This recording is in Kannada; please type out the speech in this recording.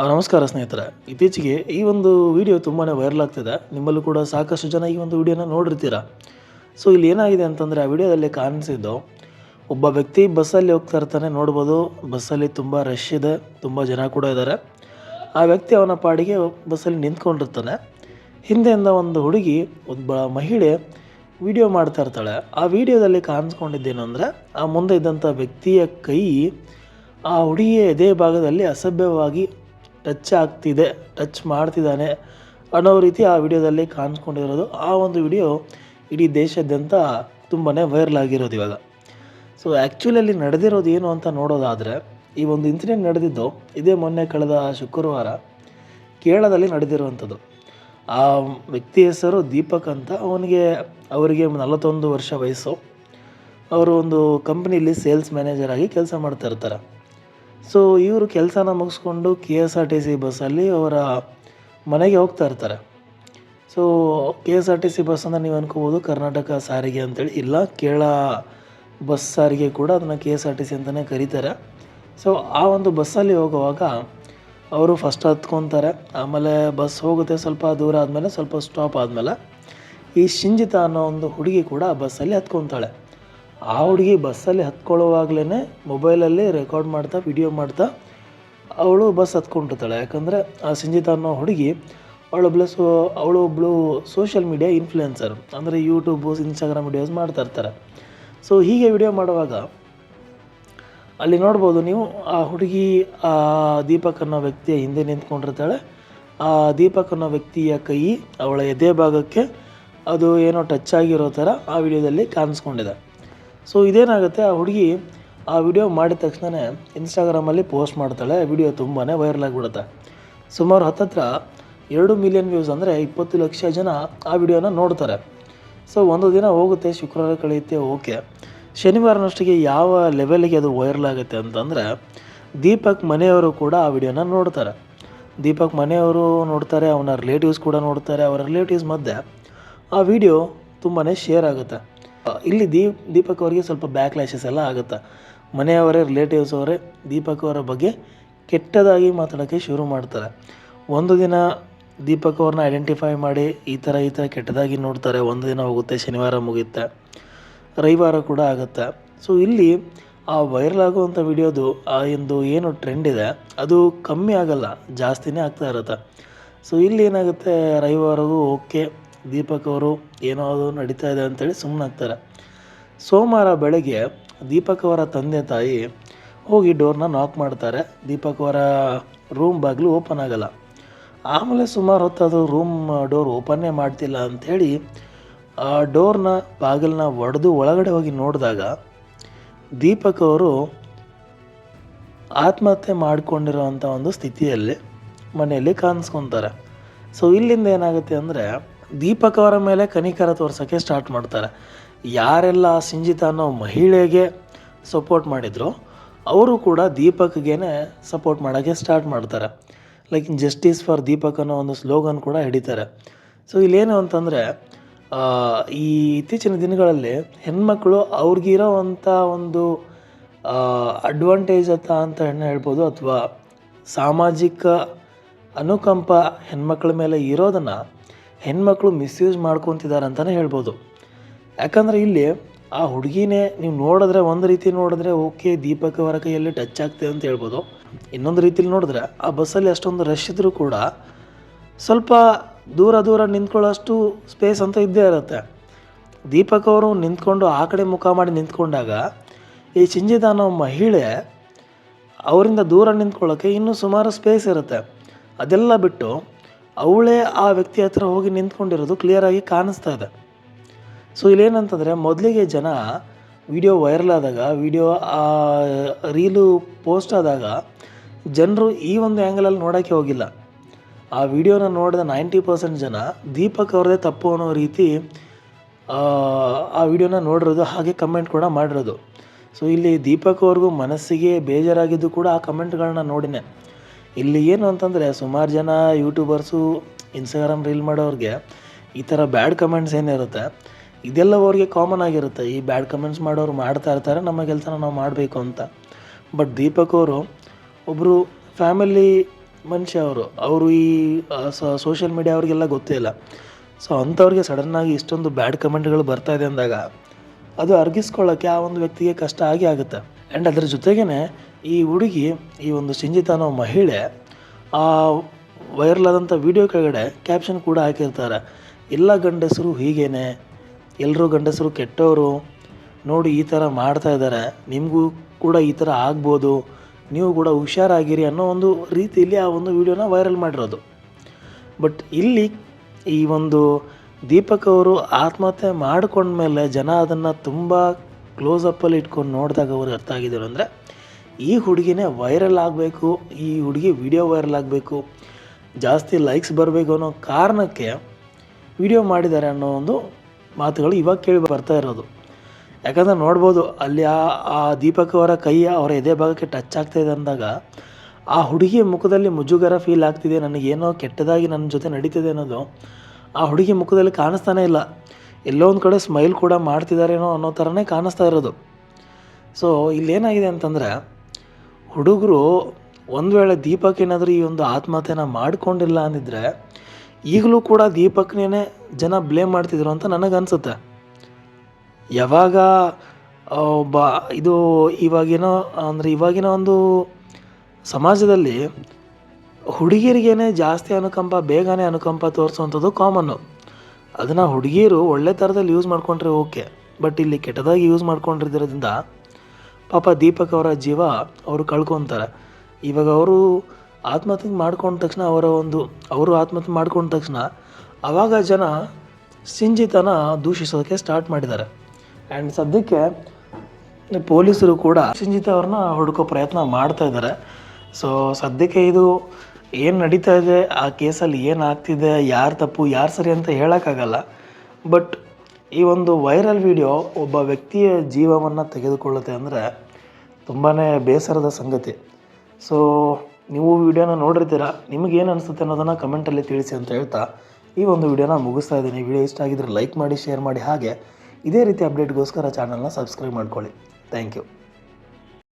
ನಮಸ್ಕಾರ ಸ್ನೇಹಿತರೆ. ಇತ್ತೀಚೆಗೆ ಈ ಒಂದು ವಿಡಿಯೋ ತುಂಬಾ ವೈರಲ್ ಆಗ್ತಿದೆ. ನಿಮ್ಮಲ್ಲೂ ಕೂಡ ಸಾಕಷ್ಟು ಜನ ಈ ಒಂದು ವಿಡಿಯೋನ ನೋಡಿರ್ತೀರ? ಸೊ ಇಲ್ಲಿ ಏನಾಗಿದೆ ಅಂತಂದರೆ ಆ ವಿಡಿಯೋದಲ್ಲಿ ಕಾಣಿಸಿದ್ದು, ಒಬ್ಬ ವ್ಯಕ್ತಿ ಬಸ್ಸಲ್ಲಿ ಹೋಗ್ತಾ ಇರ್ತಾನೆ, ನೋಡ್ಬೋದು ಬಸ್ಸಲ್ಲಿ ತುಂಬ ರಶ್ ಇದೆ, ತುಂಬ ಜನ ಕೂಡ ಇದ್ದಾರೆ ಆ ವ್ಯಕ್ತಿ ಅವನ ಪಾಡಿಗೆ ಬಸ್ಸಲ್ಲಿ ನಿಂತ್ಕೊಂಡಿರ್ತಾನೆ. ಹಿಂದೆಯಿಂದ ಒಂದು ಹುಡುಗಿ, ಒಬ್ಬ ಮಹಿಳೆ ವಿಡಿಯೋ ಮಾಡ್ತಾ ಇರ್ತಾಳೆ. ಆ ವಿಡಿಯೋದಲ್ಲಿ ಕಾಣಿಸ್ಕೊಂಡಿದ್ದೇನು ಅಂದರೆ, ಆ ಮುಂದೆ ಇದ್ದಂಥ ವ್ಯಕ್ತಿಯ ಕೈ ಆ ಹುಡುಗಿಯ ಎದೆ ಭಾಗದಲ್ಲಿ ಅಸಭ್ಯವಾಗಿ ಟಚ್ ಆಗ್ತಿದೆ, ಟಚ್ ಮಾಡ್ತಿದ್ದಾನೆ ಅನ್ನೋ ರೀತಿ ಆ ವಿಡಿಯೋದಲ್ಲಿ ಕಾಣಿಸ್ಕೊಂಡಿರೋದು. ಆ ಒಂದು ವಿಡಿಯೋ ಇಡೀ ದೇಶಾದ್ಯಂತ ತುಂಬಾ ವೈರಲ್ ಆಗಿರೋದು ಇವಾಗ. ಸೊ ಆ್ಯಕ್ಚುಲಿ ಅಲ್ಲಿ ನಡೆದಿರೋದು ಏನು ಅಂತ ನೋಡೋದಾದರೆ, ಈ ಒಂದು ಇನ್ಸಿಡೆಂಟ್ ನಡೆದಿದ್ದು, ಇದೇ ಮೊನ್ನೆ ಕಳೆದ ಶುಕ್ರವಾರ ಕೇರಳದಲ್ಲಿ ನಡೆದಿರುವಂಥದ್ದು. ಆ ವ್ಯಕ್ತಿ ಹೆಸರು ದೀಪಕ್ ಅಂತ, ಅವನಿಗೆ, ಅವರಿಗೆ ನಲವತ್ತೊಂದು ವರ್ಷ ವಯಸ್ಸು. ಅವರು ಒಂದು ಕಂಪ್ನಿಯಲ್ಲಿ ಸೇಲ್ಸ್ ಮ್ಯಾನೇಜರ್ ಆಗಿ ಕೆಲಸ ಮಾಡ್ತಾ ಇರ್ತಾರೆ. ಸೊ ಇವರು ಕೆಲಸನ ಮುಗಿಸ್ಕೊಂಡು K S R T C ಬಸ್ಸಲ್ಲಿ ಅವರ ಮನೆಗೆ ಹೋಗ್ತಾ ಇರ್ತಾರೆ. So K S R T C bus ನೀವು ಅನ್ಕೋಬೋದು ಕರ್ನಾಟಕ ಸಾರಿಗೆ ಅಂತೇಳಿ. ಇಲ್ಲ, ಕೇರಳ ಬಸ್ ಸಾರಿಗೆ ಕೂಡ ಅದನ್ನು K S R T C ಅಂತಲೇ ಕರೀತಾರೆ. ಸೊ ಆ ಒಂದು ಬಸ್ಸಲ್ಲಿ ಹೋಗುವಾಗ ಅವರು ಫಸ್ಟ್ ಹತ್ಕೊತಾರೆ. ಆಮೇಲೆ ಬಸ್ ಹೋಗುತ್ತೆ ಸ್ವಲ್ಪ ದೂರ ಆದಮೇಲೆ, ಸ್ವಲ್ಪ ಸ್ಟಾಪ್ ಆದಮೇಲೆ. ಈ ಶಿಂಜಿತ ಅನ್ನೋ ಒಂದು ಹುಡುಗಿ ಕೂಡ ಬಸ್ಸಲ್ಲಿ ಹತ್ಕೊತಾಳೆ. ಆ ಹುಡುಗಿ ಬಸ್ಸಲ್ಲಿ ಹತ್ಕೊಳ್ಳುವಾಗಲೇ ಮೊಬೈಲಲ್ಲಿ ರೆಕಾರ್ಡ್ ಮಾಡ್ತಾ, ವಿಡಿಯೋ ಮಾಡ್ತಾ ಅವಳು ಬಸ್ ಹತ್ಕೊಂಡಿರ್ತಾಳೆ. ಯಾಕಂದರೆ ಆ ಸಂಜಿತ ಅನ್ನೋ ಹುಡುಗಿ ಅವಳೊಬ್ಳು ಸೋ, ಅವಳು ಒಬ್ಬಳು ಸೋಷಿಯಲ್ ಮೀಡಿಯಾ ಇನ್ಫ್ಲುಯೆನ್ಸರ್ ಅಂದರೆ ಯೂಟ್ಯೂಬು ಇನ್ಸ್ಟಾಗ್ರಾಮ್ ವಿಡಿಯೋಸ್ ಮಾಡ್ತಾ ಇರ್ತಾರೆ. ಸೊ ಹೀಗೆ ವಿಡಿಯೋ ಮಾಡುವಾಗ ಅಲ್ಲಿ ನೋಡ್ಬೋದು ನೀವು, ಆ ಹುಡುಗಿ, ಆ ದೀಪಕ್ ಅನ್ನೋ ವ್ಯಕ್ತಿಯ ಹಿಂದೆ ನಿಂತ್ಕೊಂಡಿರ್ತಾಳೆ. ಆ ದೀಪಕ್ ಅನ್ನೋ ವ್ಯಕ್ತಿಯ ಕೈ ಅವಳ ಎದೆ ಭಾಗಕ್ಕೆ ಅದು ಏನೋ ಟಚ್ ಆಗಿರೋ ಥರ ಆ ವಿಡಿಯೋದಲ್ಲಿ ಕಾಣಿಸ್ಕೊಂಡಿದೆ. ಸೊ ಇದೇನಾಗುತ್ತೆ? ಆ ಹುಡುಗಿ ಆ ವಿಡಿಯೋ ಮಾಡಿದ ತಕ್ಷಣ ಇನ್ಸ್ಟಾಗ್ರಾಮಲ್ಲಿ ಪೋಸ್ಟ್ ಮಾಡ್ತಾಳೆ. ವಿಡಿಯೋ ತುಂಬಾ ವೈರಲ್ ಆಗಿಬಿಡುತ್ತೆ. ಸುಮಾರು ಹತ್ತತ್ರ ಎರಡು ಮಿಲಿಯನ್ ವ್ಯೂಸ್ ಅಂದರೆ ಇಪ್ಪತ್ತು ಲಕ್ಷ ಜನ ಆ ವಿಡಿಯೋನ ನೋಡ್ತಾರೆ. ಸೊ ಒಂದು ದಿನ ಹೋಗುತ್ತೆ, ಶುಕ್ರವಾರ ಕಳೆಯುತ್ತೆ, ಓಕೆ. ಶನಿವಾರನಷ್ಟಿಗೆ ಯಾವ ಲೆವೆಲ್ಗೆ ಅದು ವೈರಲ್ ಆಗುತ್ತೆ ಅಂತಂದರೆ ದೀಪಕ್ ಮನೆಯವರು ಕೂಡ ಆ ವಿಡಿಯೋನ ನೋಡ್ತಾರೆ. ದೀಪಕ್ ಮನೆಯವರು ನೋಡ್ತಾರೆ, ಅವನ ರಿಲೇಟಿವ್ಸ್ ಕೂಡ ನೋಡ್ತಾರೆ, ಅವರ ರಿಲೇಟಿವ್ಸ್ ಮಧ್ಯೆ. ಆ ವಿಡಿಯೋ ತುಂಬಾ ಶೇರ್ ಆಗುತ್ತೆ. ಇಲ್ಲಿ ದೀಪ್ ದೀಪಕ್ ಅವರಿಗೆ ಸ್ವಲ್ಪ ಬ್ಯಾಕ್ ಲ್ಯಾಶಸ್ ಎಲ್ಲ ಆಗುತ್ತೆ? ಮನೆಯವರೇ ರಿಲೇಟಿವ್ಸ್ ಅವರೇ, ದೀಪಕ್ ಅವರ ಬಗ್ಗೆ ಕೆಟ್ಟದಾಗಿ ಮಾತಾಡೋಕ್ಕೆ ಶುರು ಮಾಡ್ತಾರೆ. ಒಂದು ದಿನ ದೀಪಕ್ ಅವ್ರನ್ನ ಐಡೆಂಟಿಫೈ ಮಾಡಿ ಈ ಥರ ಈ ಥರ ಕೆಟ್ಟದಾಗಿ ನೋಡ್ತಾರೆ. ಒಂದು ದಿನ ಹೋಗುತ್ತೆ, ಶನಿವಾರ ಮುಗಿಯುತ್ತೆ. ರವಿವಾರ ಕೂಡ ಆಗುತ್ತೆ. ಸೊ ಇಲ್ಲಿ ಆ ವೈರಲ್ ಆಗುವಂಥ ವಿಡಿಯೋದು ಆ ಒಂದು ಏನು ಟ್ರೆಂಡ್ ಇದೆ, ಅದು ಕಮ್ಮಿ ಆಗಲ್ಲ, ಜಾಸ್ತಿನೇ ಆಗ್ತಾ ಇರುತ್ತೆ. ಸೊ ಇಲ್ಲಿ ಏನಾಗುತ್ತೆ ರವಿವಾರಗೂ ಓಕೆ ದೀಪಕ್ ಅವರು ಏನೋ ಅದು ನಡೀತಾ ಇದೆ ಅಂತೇಳಿ ಸುಮ್ಮನಾಗ್ತಾರೆ ಸೋಮವಾರ ಬೆಳಗ್ಗೆ ದೀಪಕ್ ಅವರ ತಂದೆ ತಾಯಿ ಹೋಗಿ ಡೋರ್ನ ನಾಕ್ ಮಾಡ್ತಾರೆ. ದೀಪಕ್ ಅವರ ರೂಮ್ ಬಾಗಿಲು ಓಪನ್ ಆಗಲ್ಲ. ಆಮೇಲೆ ಸುಮಾರು ಹೊತ್ತಾದರೂ ರೂಮ್ ಡೋರ್ ಓಪನ್ನೇ ಮಾಡ್ತಿಲ್ಲ ಅಂಥೇಳಿ ಆ ಡೋರ್ನ ಬಾಗಿಲನ್ನ ಒಡೆದು ಒಳಗಡೆ ಹೋಗಿ ನೋಡಿದಾಗ ದೀಪಕ್ ಅವರು ಆತ್ಮಹತ್ಯೆ ಮಾಡಿಕೊಂಡಿರೋವಂಥ ಒಂದು ಸ್ಥಿತಿಯಲ್ಲಿ ಮನೆಯಲ್ಲಿ ಕಾಣಿಸ್ಕೊತಾರೆ. ಸೊ ಇಲ್ಲಿಂದ ಏನಾಗುತ್ತೆ ಅಂದರೆ ದೀಪಕ್ ಅವರ ಮೇಲೆ ಕನಿಕರ ತೋರ್ಸೋಕ್ಕೆ ಸ್ಟಾರ್ಟ್ ಮಾಡ್ತಾರೆ. ಯಾರೆಲ್ಲ ಸಿಂಜಿತ ಅನ್ನೋ ಮಹಿಳೆಗೆ ಸಪೋರ್ಟ್ ಮಾಡಿದ್ರು, ಅವರು ಕೂಡ ದೀಪಕ್ಗೇ ಸಪೋರ್ಟ್ ಮಾಡೋಕ್ಕೆ ಸ್ಟಾರ್ಟ್ ಮಾಡ್ತಾರೆ. ಲೈಕ್ ಜಸ್ಟಿಸ್ ಫಾರ್ ದೀಪಕ್ ಅನ್ನೋ ಒಂದು ಸ್ಲೋಗನ್ ಕೂಡ ಹಿಡಿತಾರೆ. ಸೊ ಇಲ್ಲೇನು ಅಂತಂದರೆ ಈ ಇತ್ತೀಚಿನ ದಿನಗಳಲ್ಲಿ ಹೆಣ್ಮಕ್ಳು ಅವ್ರಿಗಿರೋವಂಥ ಒಂದು ಅಡ್ವಾಂಟೇಜ್ ಅಂತ ಅಂತ ಹೆಣ್ಣು ಹೇಳ್ಬೋದು ಅಥವಾ ಸಾಮಾಜಿಕ ಅನುಕಂಪ ಹೆಣ್ಮಕ್ಳ ಮೇಲೆ ಇರೋದನ್ನು ಹೆಣ್ಮಕ್ಳು ಮಿಸ್ಯೂಸ್ ಮಾಡ್ಕೊತಿದ್ದಾರೆ ಅಂತಲೇ ಹೇಳ್ಬೋದು. ಯಾಕಂದರೆ ಇಲ್ಲಿ ಆ ಹುಡುಗಿನೇ ನೀವು ನೋಡಿದ್ರೆ ಒಂದು ರೀತಿ ನೋಡಿದ್ರೆ ಓಕೆ, ದೀಪಕ್ ಅವರ ಕೈಯಲ್ಲಿ ಟಚ್ ಆಗ್ತಿದೆ ಅಂತ ಹೇಳ್ಬೋದು. ಇನ್ನೊಂದು ರೀತಿಲಿ ನೋಡಿದ್ರೆ ಆ ಬಸ್ಸಲ್ಲಿ ಅಷ್ಟೊಂದು ರಶ್ ಇದ್ದರೂ ಕೂಡ ಸ್ವಲ್ಪ ದೂರ ದೂರ ನಿಂತ್ಕೊಳ್ಳೋಷ್ಟು ಸ್ಪೇಸ್ ಅಂತ ಇದ್ದೇ ಇರುತ್ತೆ. ದೀಪಕ್ ಅವರು ನಿಂತ್ಕೊಂಡು ಆ ಕಡೆ ಮುಖ ಮಾಡಿ ನಿಂತ್ಕೊಂಡಾಗ ಈ ಚಿಂಜಿತ ಅನ್ನೋ ಮಹಿಳೆ ಅವರಿಂದ ದೂರ ನಿಂತ್ಕೊಳ್ಳೋಕ್ಕೆ ಇನ್ನೂ ಸುಮಾರು ಸ್ಪೇಸ್ ಇರುತ್ತೆ. ಅದೆಲ್ಲ ಬಿಟ್ಟು ಅವಳೇ ಆ ವ್ಯಕ್ತಿ ಹತ್ರ ಹೋಗಿ ನಿಂತ್ಕೊಂಡಿರೋದು ಕ್ಲಿಯರಾಗಿ ಕಾಣಿಸ್ತಾ ಇದೆ. ಸೊ ಇಲ್ಲೇನಂತಂದರೆ ಮೊದಲಿಗೆ ಜನ ವಿಡಿಯೋ ವೈರಲ್ ಆದಾಗ ವಿಡಿಯೋ ರೀಲು ಪೋಸ್ಟ್ ಆದಾಗ ಜನರು ಈ ಒಂದು ಆ್ಯಂಗಲಲ್ಲಿ ನೋಡೋಕ್ಕೆ ಹೋಗಿಲ್ಲ. ಆ ವಿಡಿಯೋನ ನೋಡಿದ ನೈಂಟಿ ಪರ್ಸೆಂಟ್ ಜನ ದೀಪಕ್ ಅವ್ರದ್ದೇ ತಪ್ಪು ಅನ್ನೋ ರೀತಿ ಆ, ಆ ವಿಡಿಯೋನ ನೋಡಿರೋದು ಹಾಗೆ ಕಮೆಂಟ್ ಕೂಡ ಮಾಡಿರೋದು. ಸೊ ಇಲ್ಲಿ ದೀಪಕ್ ಅವ್ರಿಗೂ ಮನಸ್ಸಿಗೆ ಬೇಜಾರಾಗಿದ್ದು ಕೂಡ ಆ ಕಮೆಂಟ್ಗಳನ್ನ ನೋಡಿನೇ. ಇಲ್ಲಿ ಏನು ಅಂತಂದರೆ ಸುಮಾರು ಜನ ಯೂಟ್ಯೂಬರ್ಸು ಇನ್ಸ್ಟಾಗ್ರಾಮ್ ರೀಲ್ ಮಾಡೋರಿಗೆ ಈ ಥರ ಬ್ಯಾಡ್ ಕಮೆಂಟ್ಸ್ ಏನಿರುತ್ತೆ ಇದೆಲ್ಲ ಅವ್ರಿಗೆ ಕಾಮನ್ ಆಗಿರುತ್ತೆ. ಈ ಬ್ಯಾಡ್ ಕಮೆಂಟ್ಸ್ ಮಾಡೋರು ಮಾಡ್ತಾ ಇರ್ತಾರೆ, ನಮ್ಮ ಕೆಲಸನ ನಾವು ಮಾಡಬೇಕು ಅಂತ. ಬಟ್ ದೀಪಕ್ ಅವರು ಒಬ್ಬರು ಫ್ಯಾಮಿಲಿ ಮನುಷ್ಯ ಅವರು. ಅವರು ಈ ಸೋಷಿಯಲ್ ಮೀಡಿಯಾ ಅವ್ರಿಗೆಲ್ಲ ಗೊತ್ತೇ ಇಲ್ಲ. ಸೊ ಅಂಥವ್ರಿಗೆ ಸಡನ್ನಾಗಿ ಇಷ್ಟೊಂದು ಬ್ಯಾಡ್ ಕಮೆಂಟ್ಗಳು ಬರ್ತಾ ಇದೆ ಅಂದಾಗ, ಅದು ಅರ್ಗಿಸ್ಕೊಳ್ಳೋಕ್ಕೆ ಆ ಒಂದು ವ್ಯಕ್ತಿಗೆ ಕಷ್ಟ ಆಗಿ ಆಗುತ್ತೆ. ಆ್ಯಂಡ್ ಅದ್ರ ಜೊತೆಗೇ ಈ ಹುಡುಗಿ, ಈ ಒಂದು ಸಿಂಜಿತ ಅನ್ನೋ ಮಹಿಳೆ, ಆ ವೈರಲ್ ಆದಂಥ ವಿಡಿಯೋ ಕೆಳಗಡೆ ಕ್ಯಾಪ್ಷನ್ ಕೂಡ ಹಾಕಿರ್ತಾರೆ. ಎಲ್ಲ ಗಂಡಸರು ಹೀಗೇನೆ ಎಲ್ಲರೂ ಗಂಡಸರು ಕೆಟ್ಟವರು, ನೋಡಿ ಈ ಥರ ಮಾಡ್ತಾ ಇದ್ದಾರೆ ನಿಮಗೂ ಕೂಡ ಈ ಥರ ಆಗ್ಬೋದು, ನೀವು ಕೂಡ ಹುಷಾರಾಗಿರಿ ಅನ್ನೋ ಒಂದು ರೀತಿಯಲ್ಲಿ ಆ ಒಂದು ವಿಡಿಯೋನ ವೈರಲ್ ಮಾಡಿರೋದು. ಬಟ್ ಇಲ್ಲಿ ಈ ಒಂದು ದೀಪಕ್ ಅವರು ಆತ್ಮಹತ್ಯೆ ಮಾಡಿಕೊಂಡ್ಮೇಲೆ ಜನ ಅದನ್ನು ತುಂಬ ಕ್ಲೋಸಪ್ಪಲ್ಲಿ ಇಟ್ಕೊಂಡು ನೋಡಿದಾಗ ಅವ್ರಿಗೆ ಅರ್ಥ ಆಗಿದ್ರು ಅಂದರೆ ಈ ಹುಡುಗಿನೇ ವೈರಲ್ ಆಗಬೇಕು, ಈ ಹುಡುಗಿ ವಿಡಿಯೋ ವೈರಲ್ ಆಗಬೇಕು, ಜಾಸ್ತಿ ಲೈಕ್ಸ್ ಬರಬೇಕು ಅನ್ನೋ ಕಾರಣಕ್ಕೆ ವಿಡಿಯೋ ಮಾಡಿದ್ದಾರೆ ಅನ್ನೋ ಒಂದು ಮಾತುಗಳು ಇವಾಗ ಕೇಳಿ ಬರ್ತಾ ಇರೋದು. ಯಾಕಂದರೆ ನೋಡ್ಬೋದು, ಅಲ್ಲಿ ಆ ಆ ದೀಪಕ್ ಅವರ ಕೈ ಅವರ ಎದೆ ಭಾಗಕ್ಕೆ ಟಚ್ ಆಗ್ತಾ ಇದೆ ಅಂದಾಗ, ಆ ಹುಡುಗಿಯ ಮುಖದಲ್ಲಿ ಮುಜುಗರ ಫೀಲ್ ಆಗ್ತಿದೆ ನನಗೇನೋ ಕೆಟ್ಟದಾಗಿ ನನ್ನ ಜೊತೆ ನಡೀತಿದೆ ಅನ್ನೋದು ಆ ಹುಡುಗಿ ಮುಖದಲ್ಲಿ ಕಾಣಿಸ್ತಾನೆ ಇಲ್ಲ. ಎಲ್ಲೋ ಒಂದು ಕಡೆ ಸ್ಮೈಲ್ ಕೂಡ ಮಾಡ್ತಿದ್ದಾರೇನೋ ಅನ್ನೋ ಥರನೇ ಕಾಣಿಸ್ತಾ ಇರೋದು. ಸೊ ಇಲ್ಲೇನಾಗಿದೆ ಅಂತಂದರೆ ಹುಡುಗರು ಒಂದು ವೇಳೆ ದೀಪಕ್ ಏನಾದರೂ ಈ ಒಂದು ಆತ್ಮಹತ್ಯೆನ ಮಾಡ್ಕೊಂಡಿಲ್ಲ ಅಂದಿದ್ರೆ ಈಗಲೂ ಕೂಡ ದೀಪಕ್ನೇ ಜನ ಬ್ಲೇಮ್ ಮಾಡ್ತಿದ್ರು ಅಂತ ನನಗನ್ಸುತ್ತೆ. ಯಾವಾಗ ಒಬ್ಬ ಇದು ಇವಾಗಿನ, ಅಂದರೆ ಇವಾಗಿನ ಒಂದು ಸಮಾಜದಲ್ಲಿ ಹುಡುಗಿರಿಗೇನೆ ಜಾಸ್ತಿ ಅನುಕಂಪ, ಬೇಗನೆ ಅನುಕಂಪ ತೋರಿಸುವಂಥದ್ದು ಕಾಮನ್ನು ಅದನ್ನು ಹುಡುಗಿಯರು ಒಳ್ಳೆ ಥರದಲ್ಲಿ ಯೂಸ್ ಮಾಡ್ಕೊಂಡ್ರೆ ಓಕೆ ಬಟ್ ಇಲ್ಲಿ ಕೆಟ್ಟದಾಗಿ ಯೂಸ್ ಮಾಡ್ಕೊಂಡಿರೋದ್ರಿಂದ ಪಾಪ ದೀಪಕ್ ಅವರ ಜೀವ ಅವರು ಕಳ್ಕೊತಾರೆ. ಇವಾಗ ಅವರು ಆತ್ಮಹತ್ಯೆ ಮಾಡ್ಕೊಂಡ ತಕ್ಷಣ ಅವರ ಒಂದು, ಅವರು ಆತ್ಮಹತ್ಯೆ ಮಾಡ್ಕೊಂಡ ತಕ್ಷಣ ಆವಾಗ ಜನ ಸಿಂಜಿತನ ದೂಷಿಸೋದಕ್ಕೆ ಸ್ಟಾರ್ಟ್ ಮಾಡಿದ್ದಾರೆ. ಆ್ಯಂಡ್ ಸದ್ಯಕ್ಕೆ ಪೊಲೀಸರು ಕೂಡ ಸಿಂಜಿತ ಅವ್ರನ್ನ ಹುಡುಕೋ ಪ್ರಯತ್ನ ಮಾಡ್ತಾ ಇದ್ದಾರೆ. ಸೊ ಸದ್ಯಕ್ಕೆ ಇದು ಏನು ನಡೀತಾ ಇದೆ, ಆ ಕೇಸಲ್ಲಿ ಏನು ಆಗ್ತಿದೆ, ಯಾರು ತಪ್ಪು, ಯಾರು ಸರಿ ಅಂತ ಹೇಳೋಕ್ಕಾಗಲ್ಲ. ಬಟ್ ಈ ಒಂದು ವೈರಲ್ ವಿಡಿಯೋ ಒಬ್ಬ ವ್ಯಕ್ತಿಯ ಜೀವವನ್ನು ತೆಗೆದುಕೊಳ್ಳುತ್ತೆ ಅಂದರೆ ತುಂಬಾ ಬೇಸರದ ಸಂಗತಿ. ಸೊ ನೀವು ವಿಡಿಯೋನ ನೋಡಿರ್ತೀರ? ನಿಮಗೇನು ಅನಿಸುತ್ತೆ ಅನ್ನೋದನ್ನು ಕಮೆಂಟಲ್ಲಿ ತಿಳಿಸಿ ಅಂತ ಹೇಳ್ತಾ, ಈ ಒಂದು ವಿಡಿಯೋನ ಮುಗಿಸ್ತಾ ಇದ್ದೀನಿ. ವಿಡಿಯೋ ಇಷ್ಟ ಆಗಿದ್ರೆ ಲೈಕ್ ಮಾಡಿ ಶೇರ್ ಮಾಡಿ, ಹಾಗೆ ಇದೇ ರೀತಿ ಅಪ್ಡೇಟ್ಗೋಸ್ಕರ ಚಾನಲ್ನ ಸಬ್ಸ್ಕ್ರೈಬ್ ಮಾಡ್ಕೊಳ್ಳಿ. Thank you